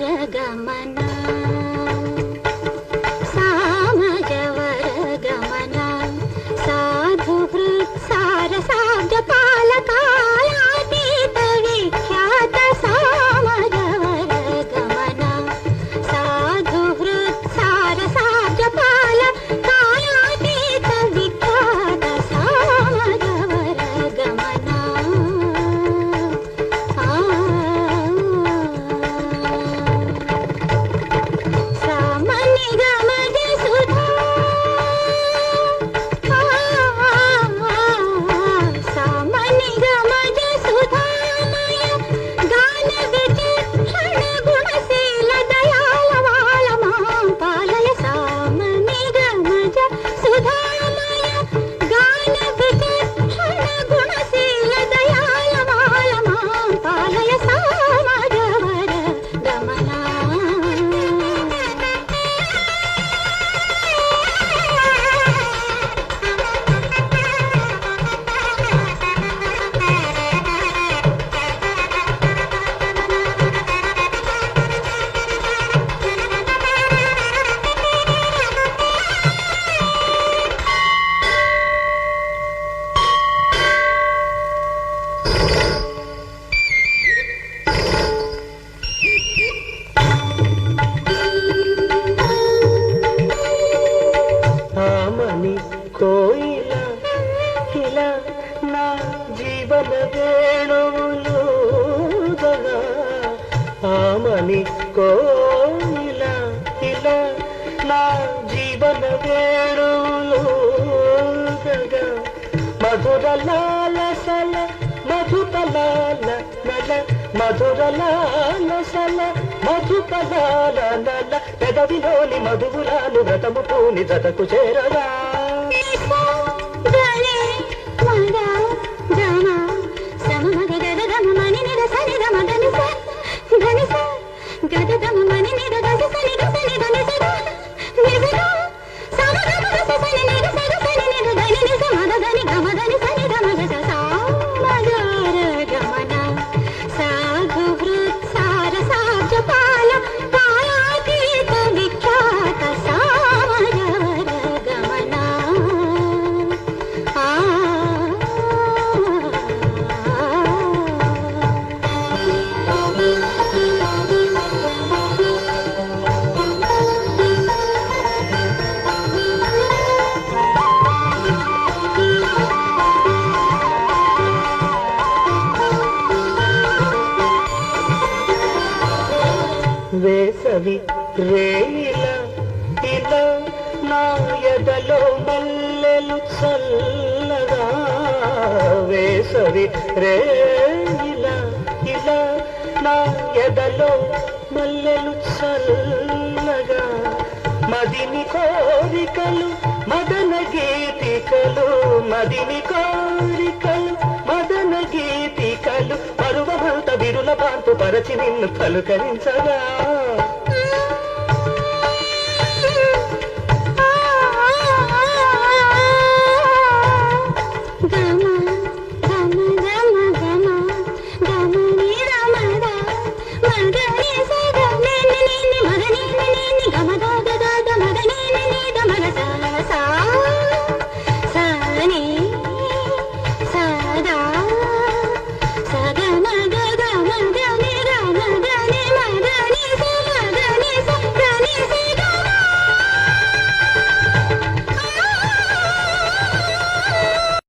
गमन కోయిల ఇలా నా జీవన మధుపలాల నల పెదవిలోని మధువురాలు వ్రతము పూని జతకు చేరగా. ಸದದಮ್ಮ వేసవి రేల ఇలా నా ఎదలో మల్లెలు చల్లగా. వేసవి రేల ఇలా నా ఎదలో మల్లెలు చల్లగా. మదిని కోరికలు మార్పు పరచి నిన్ను పలుకరించగా.